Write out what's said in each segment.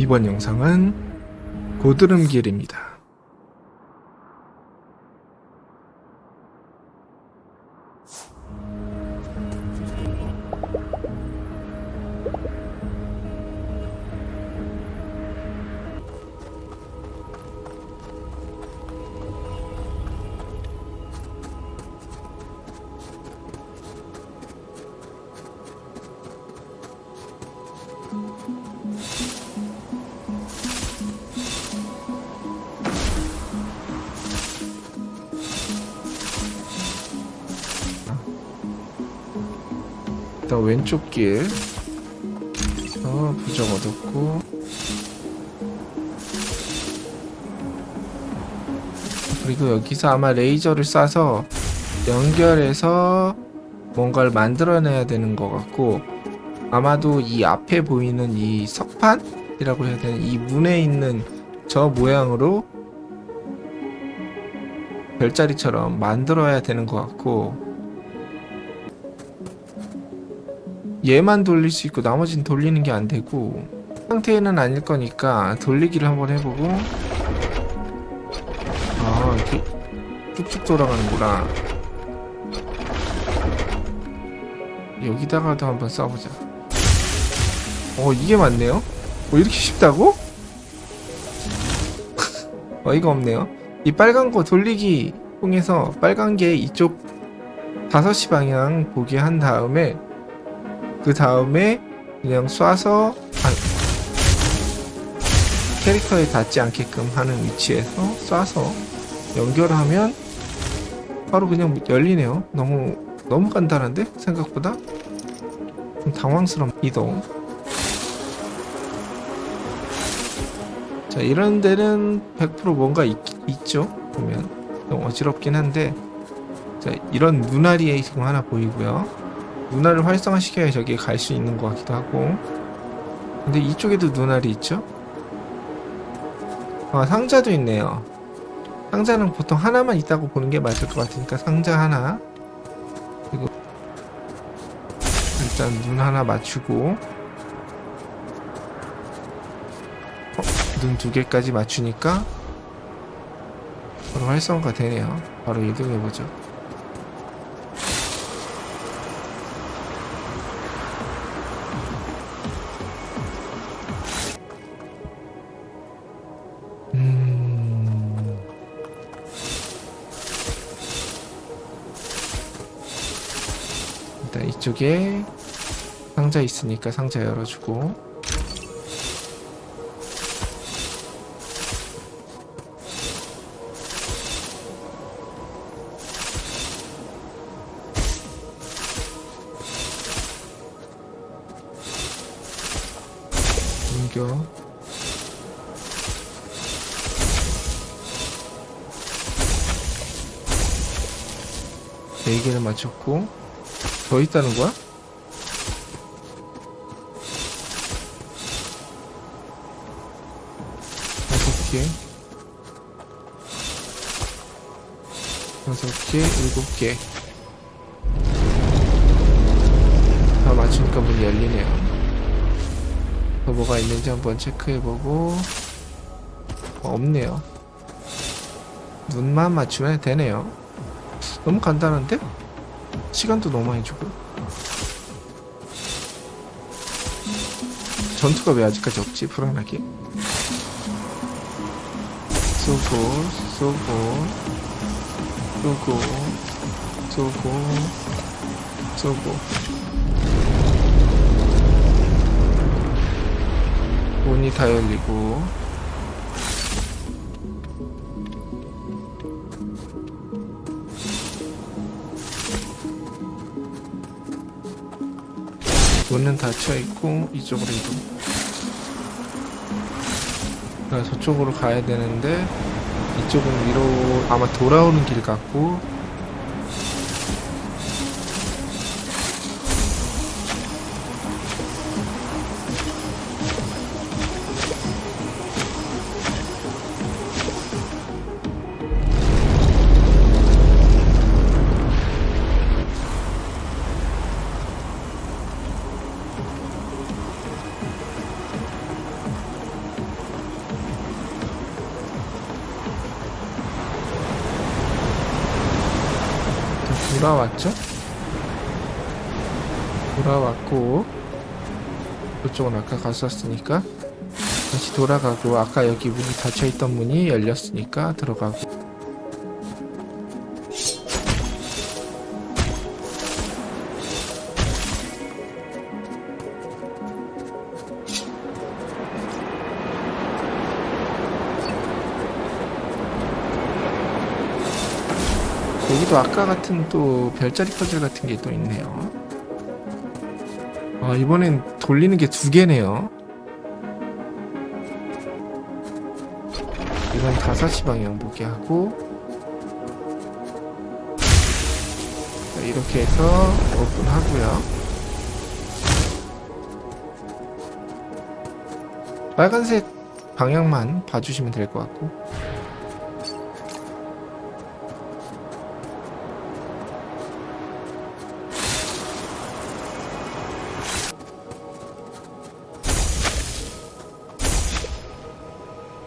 이번 영상은 고드름길입니다. 왼쪽 길. 어, 부적 얻었고. 그리고 여기서 아마 레이저를 쏴서 연결해서 뭔가를 만들어내야 되는 것 같고 아마도 이 앞에 보이는 이 석판이라고 해야 되나 이 문에 있는 저 모양으로 별자리처럼 만들어야 되는 것 같고 얘만 돌릴 수 있고 나머지는 돌리는 게 안 되고 상태는 아닐 거니까 돌리기를 한번 해보고. 아 이렇게 쭉쭉 돌아가는구나. 여기다가도 한번 써보자. 어 이게 맞네요? 어 이렇게 쉽다고? 어이가 없네요. 이 빨간 거 돌리기 통해서 빨간 게 이쪽 5시 방향 보게 한 다음에 그 다음에 그냥 쏴서 아, 캐릭터에 닿지 않게끔 하는 위치에서 쏴서 연결하면 바로 그냥 열리네요. 너무 너무 간단한데 생각보다 좀 당황스러운 이동. 자 이런 데는 100% 뭔가 있, 있죠 보면 좀 어지럽긴 한데 자 이런 눈알이 지금 하나 보이고요. 눈알을 활성화시켜야 저기에 갈 수 있는 것 같기도 하고. 근데 이쪽에도 눈알이 있죠? 아 상자도 있네요. 상자는 보통 하나만 있다고 보는 게 맞을 것 같으니까 상자 하나. 그리고 일단 눈 하나 맞추고. 어, 눈 두 개까지 맞추니까 바로 활성화가 되네요. 바로 이동해보죠 일단 이쪽에 상자 있으니까 상자 열어주고. 옮겨. 네 개를 맞췄고 더 있다는 거야? 다섯 개. 다섯 개 일곱 개다 맞추니까 문이 열리네요. 더 뭐가 있는지 한번 체크해보고. 어, 없네요. 눈만 맞추면 되네요. 너무 간단한데? 시간도 너무 많이 주고. 전투가 왜 아직까지 없지? 불안하게? 쏘고 쏘고 쏘고 쏘고 쏘고 문이 다 열리고 문은 닫혀 있고 이쪽으로 이동. 아, 저쪽으로 가야 되는데 이쪽은 위로 아마 돌아오는 길 같고 돌아왔죠? 돌아왔고 그쪽은 아까 갔었으니까 다시 돌아가고 아까 여기 문이 닫혀있던 문이 열렸으니까 들어가고 여기도 아까 같은 또 별자리 퍼즐 같은 게 또 있네요. 아, 이번엔 돌리는 게 두 개네요. 이건 5시 방향 보게 하고 자, 이렇게 해서 오픈하고요. 빨간색 방향만 봐주시면 될 것 같고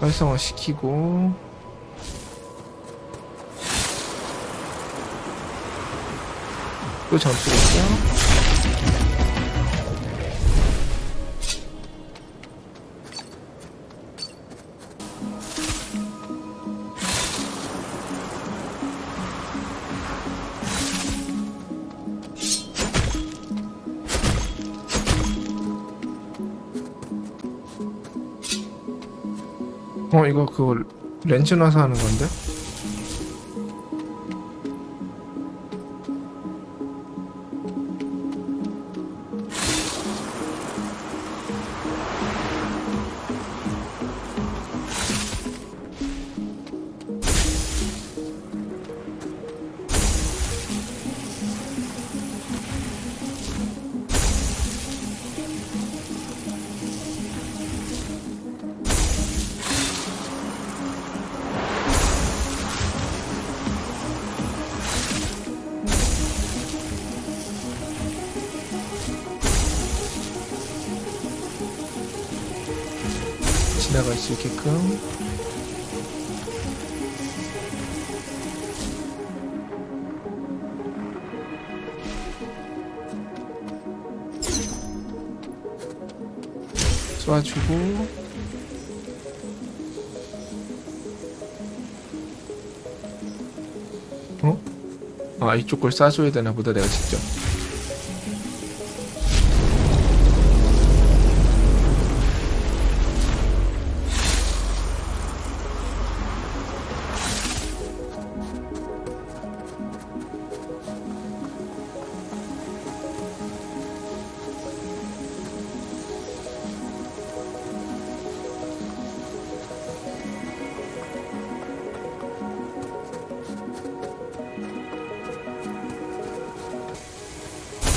활성화 시키고 또 점프겠죠? 어 이거 그거 렌즈 놔서 하는 건데? 지나갈 수 있게끔. 쏴주고. 어? 아 이쪽 걸 쏴줘야 되나 보다 내가 직접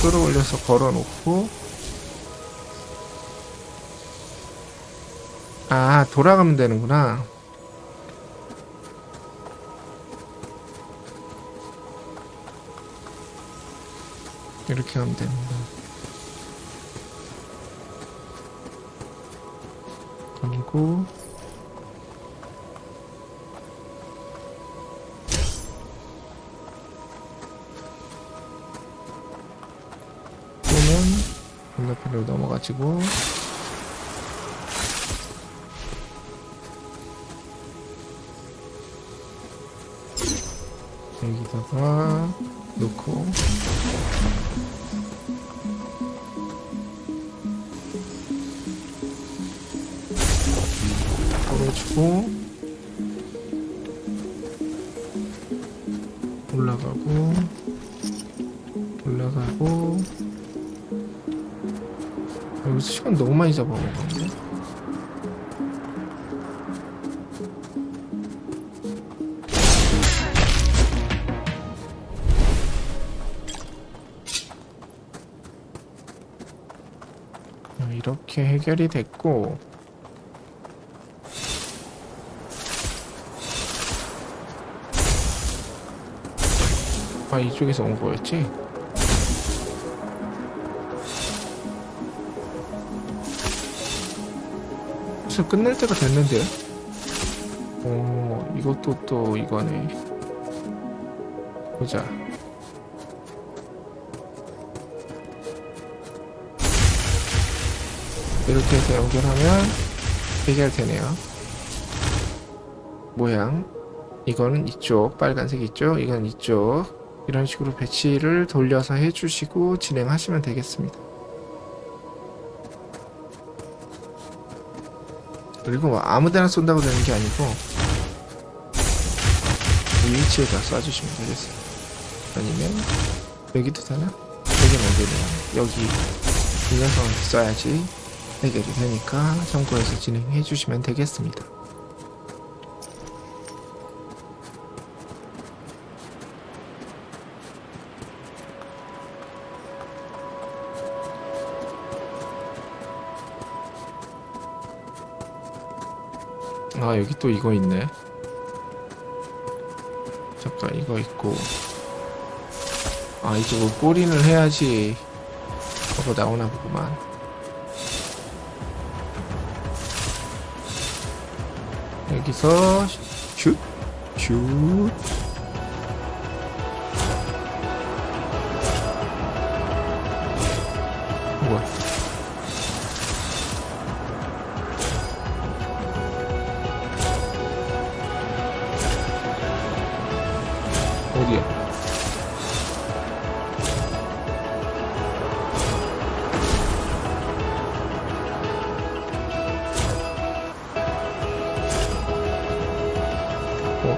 끌어올려서 걸어놓고. 아 돌아가면 되는구나. 이렇게 하면 됩니다. 그리고 건너편으로 넘어가지고. 여기다가 놓고. 걸어주고. 올라가고. 올라가고 여기서 시간 너무 많이 잡아먹었네 어, 이렇게 해결이 됐고 아 이쪽에서 온 거였지? 슬슬 끝낼 때가 됐는데. 오, 어, 이것도 또 이거네. 보자. 이렇게 해서 연결하면 해결되네요. 모양. 이거는 이쪽, 빨간색 있죠 이건 이쪽. 이런 식으로 배치를 돌려서 해주시고 진행하시면 되겠습니다. 그리고 뭐 아무데나 쏜다고 되는 게 아니고 이 위치에다 쏴주시면 되겠습니다. 아니면 여기도 되나? 여기는 안 되네요. 여기 이 녀석한테 써야지 해결이 되니까 참고해서 진행해 주시면 되겠습니다. 아 여기 또 이거 있네. 잠깐 이거 있고. 아 이쪽으로 꼬린을 해야지. 저거 나오나 보구만. 여기서 슛 슛.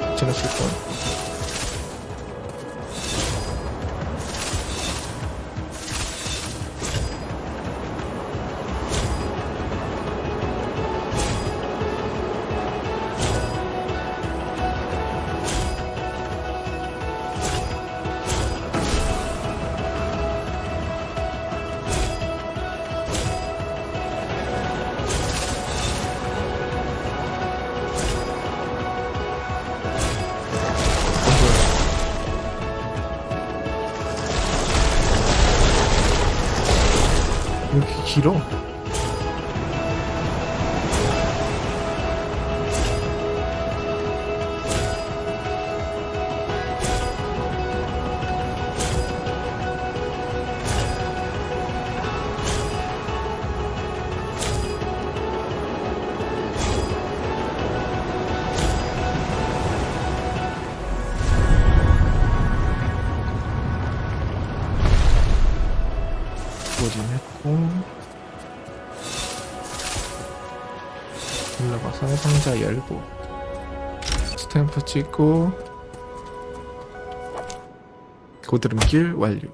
어, 지나칠 뻔. 어, 길어? 상자 열고 스탬프 찍고 고드름길 완료